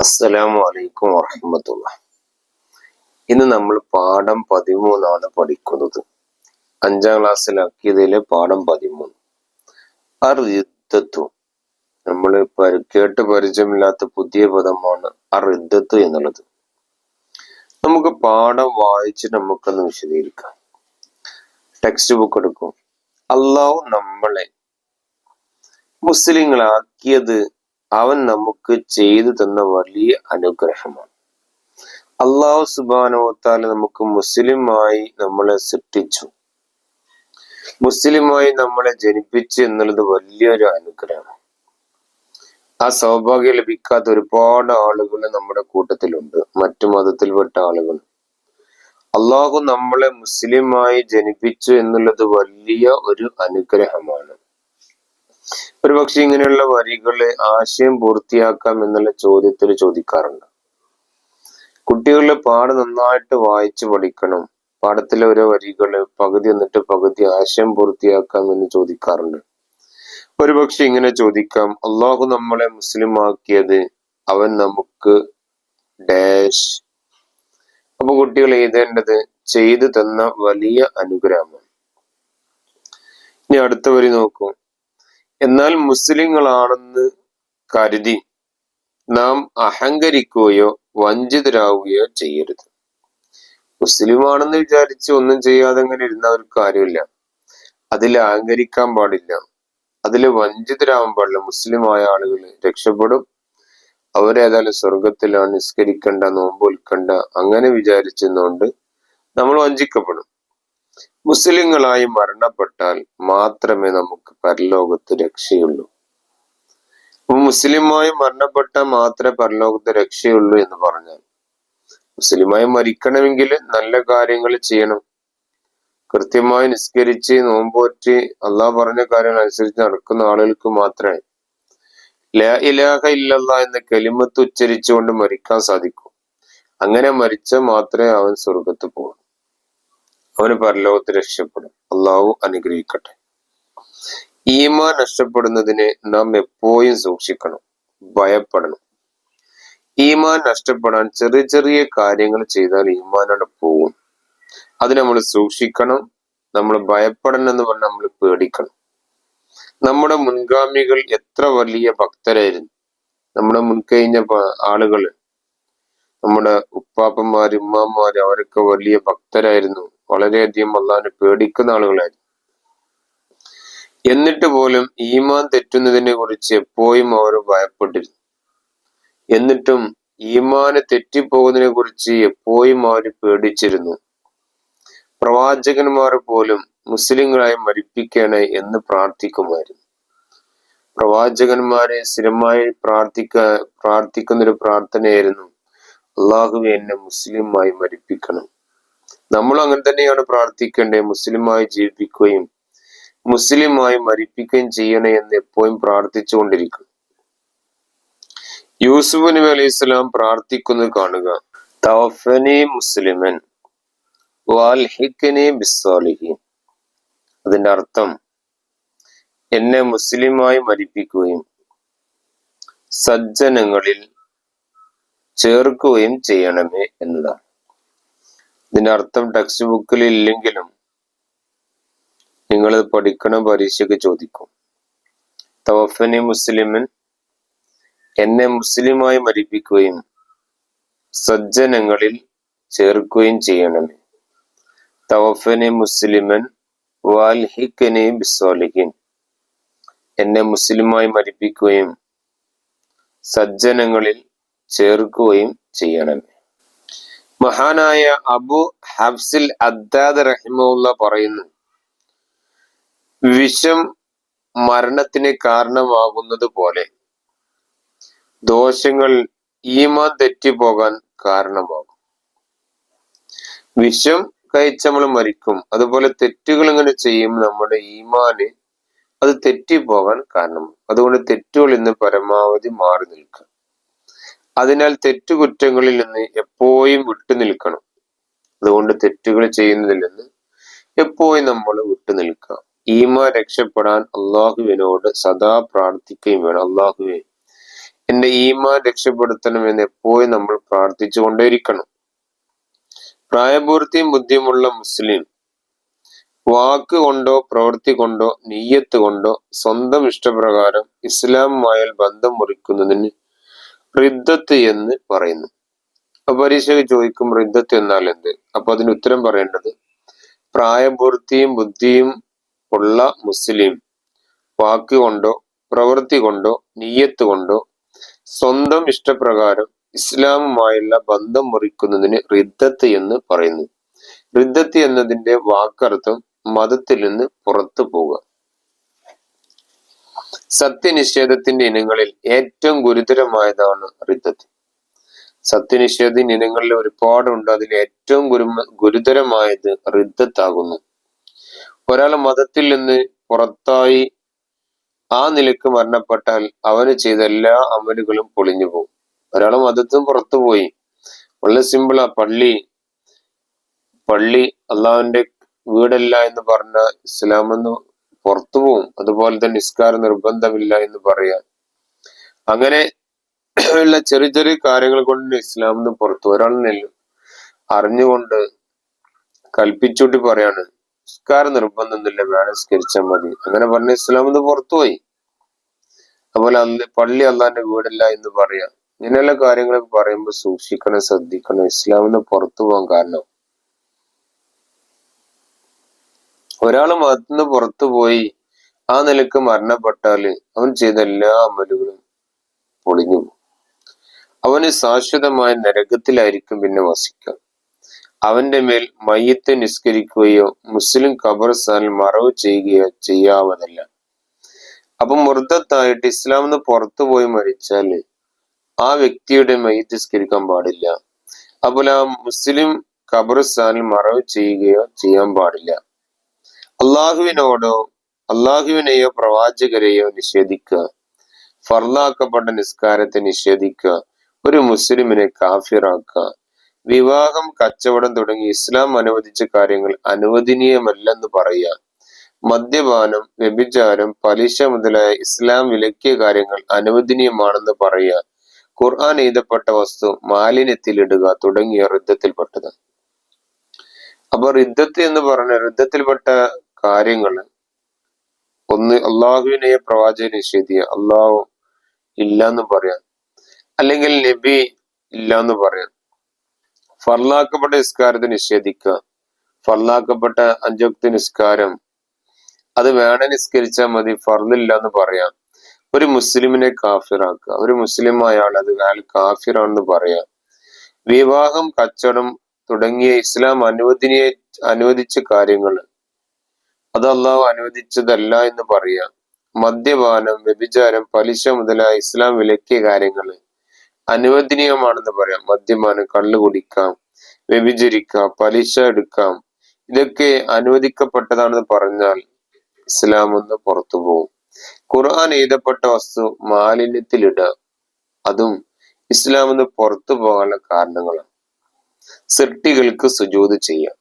അസ്സലാമു അലൈക്കും ഇന്ന് നമ്മൾ പാഠം പതിമൂന്നാണ് പഠിക്കുന്നത്. അഞ്ചാം ക്ലാസ്സിലാക്കിയതിലെ പാഠം പതിമൂന്ന്. അറിദ്ധത്വം നമ്മൾ കേട്ട് പരിചയമില്ലാത്ത പുതിയ പദമാണ് അറിദ്ധത്ത് എന്നുള്ളത്. നമുക്ക് പാഠം വായിച്ച് നമുക്കൊന്ന് വിശദീകരിക്കാം. ടെക്സ്റ്റ് ബുക്ക് എടുക്കും. അള്ളാഹു നമ്മളെ മുസ്ലിങ്ങളാക്കിയത് അവൻ നമുക്ക് ചെയ്തു തന്ന വലിയ അനുഗ്രഹമാണ്. അള്ളാഹു സുബാനോത്താൽ നമുക്ക് മുസ്ലിമായി നമ്മളെ സൃഷ്ടിച്ചു. മുസ്ലിമായി നമ്മളെ ജനിപ്പിച്ചു എന്നുള്ളത് വലിയൊരു അനുഗ്രഹമാണ്. ആ സൗഭാഗ്യം ലഭിക്കാത്ത ഒരുപാട് ആളുകൾ നമ്മുടെ കൂട്ടത്തിലുണ്ട്. മറ്റു മതത്തിൽപ്പെട്ട ആളുകൾ. അള്ളാഹു നമ്മളെ മുസ്ലിമായി ജനിപ്പിച്ചു എന്നുള്ളത് വലിയ ഒരു അനുഗ്രഹമാണ്. ഒരുപക്ഷെ ഇങ്ങനെയുള്ള വരികൾ ആശയം പൂർത്തിയാക്കാം എന്നുള്ള ചോദ്യത്തിൽ ചോദിക്കാറുണ്ട്. കുട്ടികളുടെ പാട് നന്നായിട്ട് വായിച്ചു പഠിക്കണം. പാഠത്തിലെ ഓരോ വരികൾ പകുതി എന്നിട്ട് പകുതി ആശയം പൂർത്തിയാക്കാം എന്ന് ചോദിക്കാറുണ്ട്. ഒരുപക്ഷെ ഇങ്ങനെ ചോദിക്കാം അള്ളാഹു നമ്മളെ മുസ്ലിം ആക്കിയത് അവൻ നമുക്ക് ഡാഷ്. അപ്പൊ കുട്ടികൾ എഴുതേണ്ടത് ചെയ്തു തന്ന വലിയ അനുഗ്രഹമാണ്. ഇനി അടുത്ത വരി നോക്കൂ. എന്നാൽ മുസ്ലിങ്ങളാണെന്ന് കരുതി നാം അഹങ്കരിക്കുകയോ വഞ്ചിതരാകുകയോ ചെയ്യരുത്. മുസ്ലിമാണെന്ന് വിചാരിച്ച് ഒന്നും ചെയ്യാതെ അങ്ങനെ ഇരുന്ന ഒരു കാര്യമില്ല. അതിൽ അഹങ്കരിക്കാൻ പാടില്ല. അതിൽ വഞ്ചിതരാവാൻ പാടില്ല. മുസ്ലിമായ ആളുകൾ രക്ഷപ്പെടും. അവരേതായാലും സ്വർഗത്തിലാണ് നിസ്കരിക്കണ്ട നോമ്പൊൽക്കണ്ട അങ്ങനെ വിചാരിച്ചെന്നുകൊണ്ട് നമ്മൾ വഞ്ചിക്കപ്പെടും. മുസ്ലിങ്ങളായി മരണപ്പെട്ടാൽ മാത്രമേ നമുക്ക് പരലോകത്ത് രക്ഷയുള്ളൂ. മുസ്ലിമായി മരണപ്പെട്ടാൽ മാത്രമേ പരലോകത്ത് രക്ഷയുള്ളൂ എന്ന് പറഞ്ഞാൽ മുസ്ലിമായി മരിക്കണമെങ്കിൽ നല്ല കാര്യങ്ങൾ ചെയ്യണം. കൃത്യമായി നിസ്കരിച്ച് നോമ്പോറ്റ് അള്ളാഹ് പറഞ്ഞ കാര്യങ്ങൾ അനുസരിച്ച് നടക്കുന്ന ആളുകൾക്ക് മാത്രമേ ലാ ഇലാഹ ഇല്ലല്ല എന്ന കെലിമത്ത് ഉച്ചരിച്ചുകൊണ്ട് മരിക്കാൻ സാധിക്കൂ. അങ്ങനെ മരിച്ചാൽ മാത്രമേ അവൻ സ്വർഗത്ത് പോകൂ. അവന് പരലോകത്ത് രക്ഷപ്പെടും. അള്ളാഹു അനുഗ്രഹിക്കട്ടെ. ഈമാൻ നഷ്ടപ്പെടുന്നതിനെ നാം എപ്പോഴും സൂക്ഷിക്കണം ഭയപ്പെടണം. ഈമാൻ നഷ്ടപ്പെടാൻ ചെറിയ ചെറിയ കാര്യങ്ങൾ ചെയ്താൽ ഈമാൻ അവിടെ പോകും. അത് നമ്മൾ സൂക്ഷിക്കണം നമ്മൾ ഭയപ്പെടണം എന്ന് പറഞ്ഞാൽ നമ്മൾ പേടിക്കണം. നമ്മുടെ മുൻഗാമികൾ എത്ര വലിയ ഭക്തരായിരുന്നു. നമ്മുടെ മുൻകഴിഞ്ഞ ആളുകൾ നമ്മുടെ ഉപ്പാപ്പന്മാർ ഉമ്മാമാര് അവരൊക്കെ വലിയ ഭക്തരായിരുന്നു. വളരെയധികം അള്ളാഹിനെ പേടിക്കുന്ന ആളുകളായിരുന്നു. എന്നിട്ട് പോലും ഈമാൻ തെറ്റുന്നതിനെ കുറിച്ച് എപ്പോഴും അവർ ഭയപ്പെട്ടിരുന്നു. എന്നിട്ടും ഈമാനെ തെറ്റിപ്പോകുന്നതിനെ കുറിച്ച് എപ്പോഴും അവർ പേടിച്ചിരുന്നു. പ്രവാചകന്മാർ പോലും മുസ്ലിങ്ങളായി മരിപ്പിക്കണേ എന്ന് പ്രാർത്ഥിക്കുമായിരുന്നു. പ്രവാചകന്മാരെ സ്ഥിരമായി പ്രാർത്ഥിക്ക പ്രാർത്ഥിക്കുന്നൊരു പ്രാർത്ഥനയായിരുന്നു അള്ളാഹു എന്നെ മുസ്ലിമായി മരിപ്പിക്കണം. നമ്മൾ അങ്ങനെ തന്നെയാണ് പ്രാർത്ഥിക്കേണ്ടത്. മുസ്ലിമായി ജീവിപ്പിക്കുകയും മുസ്ലിമായി മരിപ്പിക്കുകയും ചെയ്യണേ എന്ന് എപ്പോഴും പ്രാർത്ഥിച്ചുകൊണ്ടിരിക്കും യൂസുഫ് നബി അലൈഹി സ്വലാം പ്രാർത്ഥിക്കുന്നത് കാണുക. മുസ്ലിമൻ അതിന്റെ അർത്ഥം എന്നെ മുസ്ലിമായി മരിപ്പിക്കുകയും സജ്ജനങ്ങളിൽ ചേർക്കുകയും ചെയ്യണമേ എന്നതാണ്. ഇതിന്റെ അർത്ഥം ടെക്സ്റ്റ് ബുക്കിൽ ഇല്ലെങ്കിലും നിങ്ങൾ പഠിക്കണം പരീക്ഷയ്ക്ക് ചോദിക്കും. തവഫനി മുസ്ലിമൻ എന്നെ മുസ്ലിമായി മരിപ്പിക്കുകയും സജ്ജനങ്ങളിൽ ചേർക്കുകയും ചെയ്യണമേ. തവഫനി മുസ്ലിമൻ വാൽഹിക്കനെ ബിസ്വാലിഹിൻ. എന്നെ മുസ്ലിമായി മരിപ്പിക്കുകയും സജ്ജനങ്ങളിൽ ചേർക്കുകയും ചെയ്യണമേ. മഹാനായ അബു ഹബ്സിൽ അദ്ദാദ് റഹിമുള്ള പറയുന്നു വിഷം മരണത്തിന് കാരണമാകുന്നത് പോലെ ദോഷങ്ങൾ ഈമാൻ തെറ്റിപ്പോകാൻ കാരണമാകും. വിഷം കഴിച്ച് നമ്മൾ മരിക്കും. അതുപോലെ തെറ്റുകൾ ഇങ്ങനെ ചെയ്യും നമ്മുടെ ഈമാന് അത് തെറ്റിപ്പോകാൻ കാരണം അതുകൊണ്ട് തെറ്റുകൾ നിന്ന് പരമാവധി മാറി നിൽക്കുക. അതിനാൽ തെറ്റുകുറ്റങ്ങളിൽ നിന്ന് എപ്പോഴും വിട്ടു നിൽക്കണം. അതുകൊണ്ട് തെറ്റുകൾ ചെയ്യുന്നതിൽ നിന്ന് എപ്പോഴും നമ്മൾ വിട്ടു നിൽക്കാം ഈമ രക്ഷപ്പെടാൻ അള്ളാഹുവിനോട് സദാ പ്രാർത്ഥിക്കുകയും വേണം. അള്ളാഹുവെ എന്റെ ഈമ രക്ഷപ്പെടുത്തണമെന്ന് എപ്പോഴും നമ്മൾ പ്രാർത്ഥിച്ചു കൊണ്ടേയിരിക്കണം പ്രായപൂർത്തിയും ബുദ്ധിയുമുള്ള മുസ്ലിം വാക്ക് കൊണ്ടോ പ്രവൃത്തി കൊണ്ടോ നീയത്ത് കൊണ്ടോ സ്വന്തം ഇഷ്ടപ്രകാരം ഇസ്ലാമുമായാൽ ബന്ധം മുറിക്കുന്നതിന് റിദ്ദത്ത് എന്ന് പറയുന്നു. അപ്പൊ പരീക്ഷയ്ക്ക് ചോദിക്കും റിദ്ദത്ത് എന്നാൽ എന്ത്? അപ്പൊ അതിന് ഉത്തരം പറയേണ്ടത് പ്രായപൂർത്തിയും ബുദ്ധിയും ഉള്ള മുസ്ലിം വാക്ക് കൊണ്ടോ പ്രവൃത്തി കൊണ്ടോ നീയത്ത് കൊണ്ടോ സ്വന്തം ഇഷ്ടപ്രകാരം ഇസ്ലാമുമായുള്ള ബന്ധം മുറിക്കുന്നതിന് റിദ്ദത്ത് എന്ന് പറയുന്നു. റിദ്ദത്ത് എന്നതിന്റെ വാക്കർത്ഥം മതത്തിൽ നിന്ന് പുറത്തു പോവുക. സത്യനിഷേധത്തിന്റെ ഇനങ്ങളിൽ ഏറ്റവും ഗുരുതരമായതാണ് റിദ്ധത്ത് സത്യനിഷേധ ഇനങ്ങളിൽ ഒരുപാടുണ്ട്. അതിൽ ഏറ്റവും ഗുരു ഗുരുതരമായത് റിദ്ധത്താകുന്നു. ഒരാൾ മതത്തിൽ നിന്ന് പുറത്തായി ആ നിലയ്ക്ക് മരണപ്പെട്ടാൽ അവന് ചെയ്ത എല്ലാ അമലുകളും പൊളിഞ്ഞു പോകും. ഒരാൾ മതത്തും പുറത്തുപോയി വളരെ സിമ്പിളാ പള്ളി പള്ളി അള്ളാഹുവിന്റെ വീടല്ല എന്ന് പറഞ്ഞ ഇസ്ലാം എന്ന് പുറത്തു പോവും. അതുപോലെ തന്നെ നിസ്കാരം നിർബന്ധമില്ല എന്ന് പറയാം അങ്ങനെ ഉള്ള ചെറിയ ചെറിയ കാര്യങ്ങൾ കൊണ്ട് ഇസ്ലാം നിന്ന് പുറത്തു ഒരാളിനല്ല അറിഞ്ഞുകൊണ്ട് കൽപ്പിച്ചൂട്ടി പറയാണ് നിസ്കാരം നിർബന്ധമൊന്നുമില്ല വേണം സ്കരിച്ചാൽ മതി. അങ്ങനെ പറഞ്ഞ ഇസ്ലാം നിന്ന് പുറത്തുപോയി അതുപോലെ അന്ന് പള്ളി അള്ളാന്റെ വീടല്ല എന്ന് പറയാം. ഇങ്ങനെയുള്ള കാര്യങ്ങളൊക്കെ പറയുമ്പോൾ സൂക്ഷിക്കണം ശ്രദ്ധിക്കണം. ഇസ്ലാമിന് പുറത്തു പോകാൻ കാരണം ഒരാൾ മതത്തിന് പുറത്തു പോയി ആ നിലയ്ക്ക് മരണപ്പെട്ടാൽ അവൻ ചെയ്ത എല്ലാ അമലുകളും പൊളിഞ്ഞു അവന് ശാശ്വതമായ നരകത്തിലായിരിക്കും പിന്നെ വസിക്കുക. അവന്റെ മേൽ മയ്യത്തെ നിസ്കരിക്കുകയോ മുസ്ലിം ഖബർസ്ഥാനിൽ മറവ് ചെയ്യുകയോ ചെയ്യാവതല്ല. അപ്പൊ മുർദ്ദത്തായിട്ട് ഇസ്ലാമിന്ന് പുറത്തു പോയി മരിച്ചാൽ ആ വ്യക്തിയുടെ മയ്യത്ത് നിസ്കരിക്കാൻ പാടില്ല. അപ്പോൾ ആ മുസ്ലിം ഖബർസ്ഥാനിൽ മറവ് ചെയ്യുകയോ ചെയ്യാൻ പാടില്ല. അള്ളാഹുവിനോടോ അള്ളാഹുവിനെയോ പ്രവാചകരെയോ നിഷേധിക്കുക. ഫർലാക്കപ്പെട്ട നിസ്കാരത്തെ നിഷേധിക്കുക. ഒരു മുസ്ലിമിനെ കാഫിറാക്കുക. വിവാഹം കച്ചവടം തുടങ്ങി ഇസ്ലാം അനുവദിച്ച കാര്യങ്ങൾ അനുവദനീയമല്ലെന്ന് പറയുക. മദ്യപാനം വ്യഭിചാരം പലിശ മുതലായ ഇസ്ലാം വിലക്കിയ കാര്യങ്ങൾ അനുവദനീയമാണെന്ന് പറയുക. ഖുർആൻ എഴുതപ്പെട്ട വസ്തു മാലിന്യത്തിലിടുക തുടങ്ങിയ ഋദ്ധത്തിൽപ്പെട്ടത് അപ്പൊ ഋദ്ധത്ത് എന്ന് പറഞ്ഞ ഋദ്ധത്തിൽപ്പെട്ട കാര്യങ്ങൾ ഒന്ന് അള്ളാഹുവിനെ പ്രവാചകൻ നിഷേധിക്കുക അള്ളാഹു ഇല്ല എന്ന് പറയാം. അല്ലെങ്കിൽ നബി ഇല്ല എന്ന് പറയാം. ഫർലാക്കപ്പെട്ട നിസ്കാരത്തെ നിഷേധിക്കുക. ഫർലാക്കപ്പെട്ട അഞ്ചുക്ത നിസ്കാരം. അത് വേണ നിസ്കരിച്ചാൽ മതി ഫർലില്ല എന്ന് പറയാം. ഒരു മുസ്ലിമിനെ കാഫിറാക്കുക. ഒരു മുസ്ലിം അയാൾ അത് അയാൾ കാഫിറാണെന്ന് പറയാം. വിവാഹം കച്ചവടം തുടങ്ങിയ ഇസ്ലാം അനുവദനീയ അനുവദിച്ച കാര്യങ്ങൾ അത് അള്ളാഹു അനുവദിച്ചതല്ല എന്ന് പറയാം. മദ്യപാനം വ്യഭിചാരം പലിശ മുതലായ ഇസ്ലാം വിലക്കിയ കാര്യങ്ങൾ അനുവദനീയമാണെന്ന് പറയാം. മദ്യപാനം കള്ളു കുടിക്കാം വ്യഭിചരിക്കാം പലിശ എടുക്കാം ഇതൊക്കെ അനുവദിക്കപ്പെട്ടതാണെന്ന് പറഞ്ഞാൽ ഇസ്ലാം ഒന്ന് പുറത്തു പോകും ഖുർആൻ എഴുതപ്പെട്ട വസ്തു മാലിന്യത്തിലിടുക അതും ഇസ്ലാം ഒന്ന് പുറത്തു പോകാനുള്ള കാരണങ്ങളാണ്. സൃഷ്ടികൾക്ക് സുജൂത് ചെയ്യാം.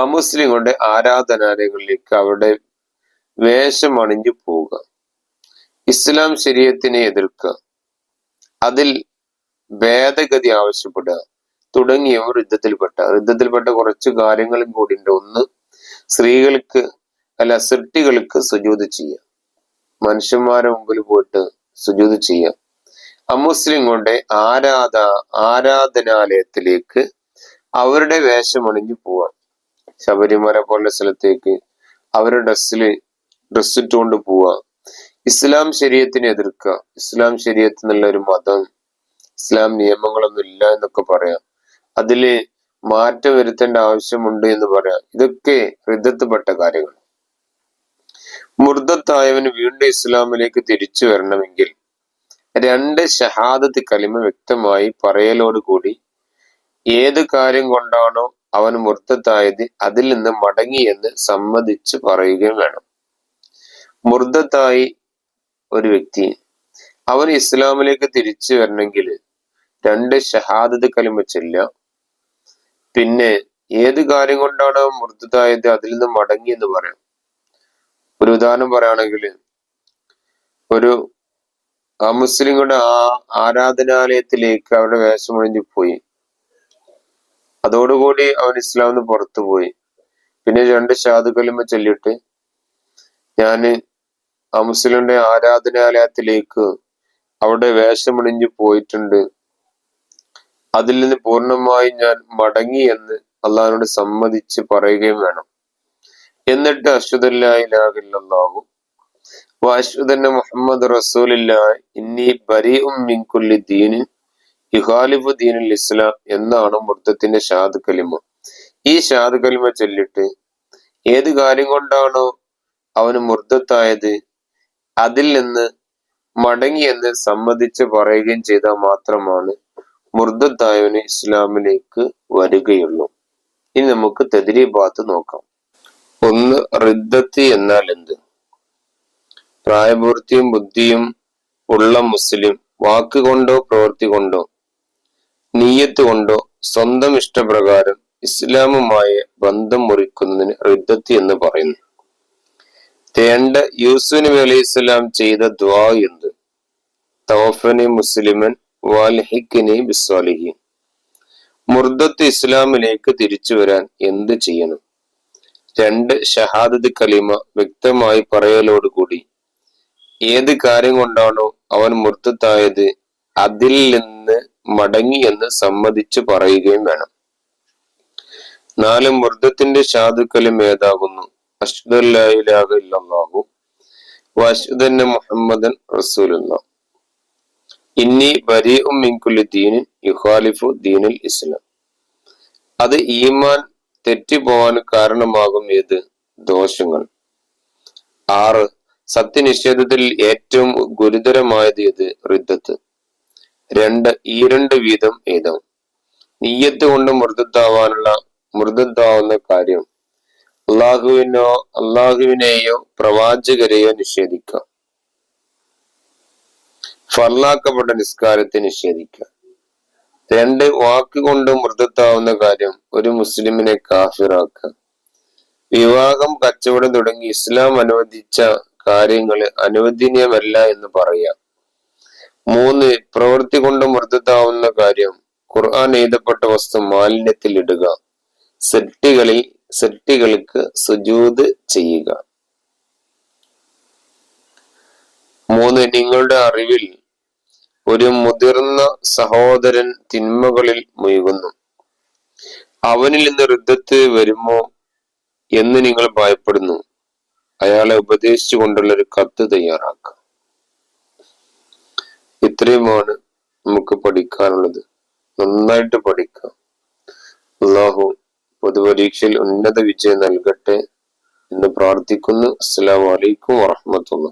അമുസ്ലിങ്ങളുടെ ആരാധനാലയങ്ങളിലേക്ക് അവരുടെ വേഷം അണിഞ്ഞു പോവുക. ഇസ്ലാം ശരീരത്തിനെ എതിർക്കുക. അതിൽ ഭേദഗതി ആവശ്യപ്പെടുക. തുടങ്ങിയവർ യുദ്ധത്തിൽപ്പെട്ട യുദ്ധത്തിൽപ്പെട്ട കുറച്ച് കാര്യങ്ങളും കൂടി ഉണ്ട്. ഒന്ന് സ്ത്രീകൾക്ക് അല്ല സൃഷ്ടികൾക്ക് സുജൂത് ചെയ്യുക. മനുഷ്യന്മാരെ മുമ്പിൽ പോയിട്ട് സുജൂത് ചെയ്യുക. അമുസ്ലിങ്ങളുടെ ആരാധ ആരാധനാലയത്തിലേക്ക് അവരുടെ വേഷം അണിഞ്ഞു പോവാം ശബരിമല പോലുള്ള സ്ഥലത്തേക്ക് അവരുടെ ഡ്രസ്സിൽ ഡ്രസ് ഇട്ടുകൊണ്ട് പോവുക ഇസ്ലാം ശരീരത്തിനെ എതിർക്കുക. ഇസ്ലാം ശരീരത്തിൽ നിന്നുള്ള ഒരു മതം ഇസ്ലാം നിയമങ്ങളൊന്നും ഇല്ല എന്നൊക്കെ പറയാം. അതിൽ മാറ്റം വരുത്തേണ്ട ആവശ്യമുണ്ട് എന്ന് പറയാം. ഇതൊക്കെ ഹൃദയത്തിൽപ്പെട്ട കാര്യങ്ങൾ മുർദത്തായവന് വീണ്ടും ഇസ്ലാമിലേക്ക് തിരിച്ചു വരണമെങ്കിൽ രണ്ട് ഷഹാദത്ത് കലിമ വ്യക്തമായി പറയലോടുകൂടി ഏത് കാര്യം കൊണ്ടാണോ അവൻ മുർദ്ദത്തായത് അതിൽ നിന്ന് മടങ്ങിയെന്ന് സമ്മതിച്ച് പറയുകയും വേണം. മുർദ്ദത്തായി ഒരു വ്യക്തി അവൻ ഇസ്ലാമിലേക്ക് തിരിച്ചു വരണമെങ്കിൽ രണ്ട് ഷഹാദത്ത് കലിമ ചെല്ല പിന്നെ ഏത് കാര്യം കൊണ്ടാണ് മുർദ്ധതായത് അതിൽ നിന്ന് മടങ്ങി എന്ന് പറയാം? ഒരു ഉദാഹരണം പറയുകയാണെങ്കിൽ ഒരു ആ മുസ്ലിങ്ങളുടെ ആ ആരാധനാലയത്തിലേക്ക് അവരുടെ വേഷമൊഴിഞ്ഞു പോയി. അതോടുകൂടി അവൻ ഇസ്ലാമിന്ന് പുറത്തു പോയി. പിന്നെ രണ്ട് ഷാദുക്കലിമ കലിമ ചൊല്ലിട്ട് ഞാൻ ആ മുസ്ലിമിന്റെ ആരാധനാലയത്തിലേക്ക് അവിടെ വേഷമണിഞ്ഞു പോയിട്ടുണ്ട്. അതിൽ നിന്ന് പൂർണമായും ഞാൻ മടങ്ങി എന്ന് അള്ളഹാനോട് സമ്മതിച്ച് പറയുകയും വേണം. എന്നിട്ട് അശ്വതല്ലാഹു അശ്വതന്നെ മുഹമ്മദ് റസൂലില്ല ഇന്നി ബരി ഉം മിൻകുല്ലി ദീനിൻ യുഹാലിഫു ദീനുൽ ഇസ്ലാം എന്നാണ് മുർത്തത്തിന്റെ ഷാദ് കലിമ. ഈ ഷാദ് കലിമ ചൊല്ലിട്ട് ഏത് കാര്യം കൊണ്ടാണോ അവന് മുർദ്ദത്തായത്? അതിൽ നിന്ന് മടങ്ങിയെന്ന് സമ്മതിച്ച് പറയുകയും ചെയ്താൽ മാത്രമാണ് മുർദ്ദത്തായവന് ഇസ്ലാമിലേക്ക് വരികയുള്ളൂ. ഇനി നമുക്ക് തെതിരീഭാഗത്ത് നോക്കാം. ഒന്ന് റിദ്ദത്ത് എന്നാൽ എന്ത്? പ്രായപൂർത്തിയും ബുദ്ധിയും ഉള്ള മുസ്ലിം വാക്കുകൊണ്ടോ പ്രവൃത്തി കൊണ്ടോ നീയത്ത് കൊണ്ടോ സ്വന്തം ഇഷ്ടപ്രകാരം ഇസ്ലാമുമായ ബന്ധം മുറിക്കുന്നതിന് റിദ്ദത്ത് എന്ന് പറയുന്നു. തേണ്ട യൂസുനു നബി അലൈഹി ചെയ്ത ദ്വാ എന്ത്? തവഫനി മുസ്ലിമൻ വാൽഹിക്കിനി ബിസ്വാലിഹീൻ. മുർദത്ത് ഇസ്ലാമിലേക്ക് തിരിച്ചു വരാൻ എന്ത് ചെയ്യണം? രണ്ട് ഷഹാദത്ത് കലിമ വ്യക്തമായി പറയലോടുകൂടി ഏത് കാര്യം കൊണ്ടാണോ അവൻ മുർത്തത്തായത് അതിൽ നിന്ന് മടങ്ങി എന്ന് സമ്മതിച്ചു പറയുകയും വേണം. നാല് മൃദത്തിന്റെ ഷാദുക്കലും ഏതാകുന്നു അഷ്ദുല്ലാഹു വഷ്ദന്നെ മുഹമ്മദൻ റസൂലുള്ള. ഇന്നി ബരി മിൻകുല്ലി ദീനിൻ യുഖാലിഫു ദീനുൽ ഇസ്ലാം. അത് ഈമാൻ തെറ്റിപ്പോവാൻ കാരണമാകും ഏത്? ദോഷങ്ങൾ. ആറ് സത്യനിഷേധത്തിൽ ഏറ്റവും ഗുരുതരമായത് ഏത്? റിദ്ധത്ത് രണ്ട് ഈ രണ്ട് വീതം ഏതാം നീയത്ത് കൊണ്ട് മൃദുദ്ധാവാനുള്ള മൃദുദ്ധാവുന്ന കാര്യം. അള്ളാഹുവിനോ അള്ളാഹുവിനെയോ പ്രവാചകരെയോ നിഷേധിക്കാം ഫർലാക്കപ്പെട്ട നിസ്കാരത്തെ നിഷേധിക്കാം രണ്ട് വാക്കുകൊണ്ട് മൃദത്താവുന്ന കാര്യം ഒരു മുസ്ലിമിനെ കാഫിറാക്കാം വിവാഹം കച്ചവടം തുടങ്ങി ഇസ്ലാം അനുവദിച്ച കാര്യങ്ങൾ അനുവദനീയമല്ല എന്ന് പറയാം മൂന്ന് പ്രവൃത്തി കൊണ്ട് മൃദത്താവുന്ന കാര്യം. ഖുർആൻ എഴുതപ്പെട്ട വസ്തു മാലിന്യത്തിൽ ഇടുക. സെറ്റുകളിൽ സെറ്റുകൾക്ക് സുജൂത് ചെയ്യുക. മൂന്ന് നിങ്ങളുടെ അറിവിൽ ഒരു മുതിർന്ന സഹോദരൻ തിന്മകളിൽ മുഴുകുന്നു. അവനിൽ നിന്ന് ഋദ്ധത്ത് വരുമോ എന്ന് നിങ്ങൾ ഭയപ്പെടുന്നു. അയാളെ ഉപദേശിച്ചു കൊണ്ടുള്ള ഒരു കത്ത് തയ്യാറാക്കാം ഇത്രയുമാണ് നമുക്ക് പഠിക്കാനുള്ളത്. നന്നായിട്ട് പഠിക്കാം. അള്ളാഹു പൊതുപരീക്ഷയിൽ ഉന്നത വിജയം നൽകട്ടെ എന്ന് പ്രാർത്ഥിക്കുന്നു. അസ്സലാമലൈക്കും വറഹമത്തുള്ള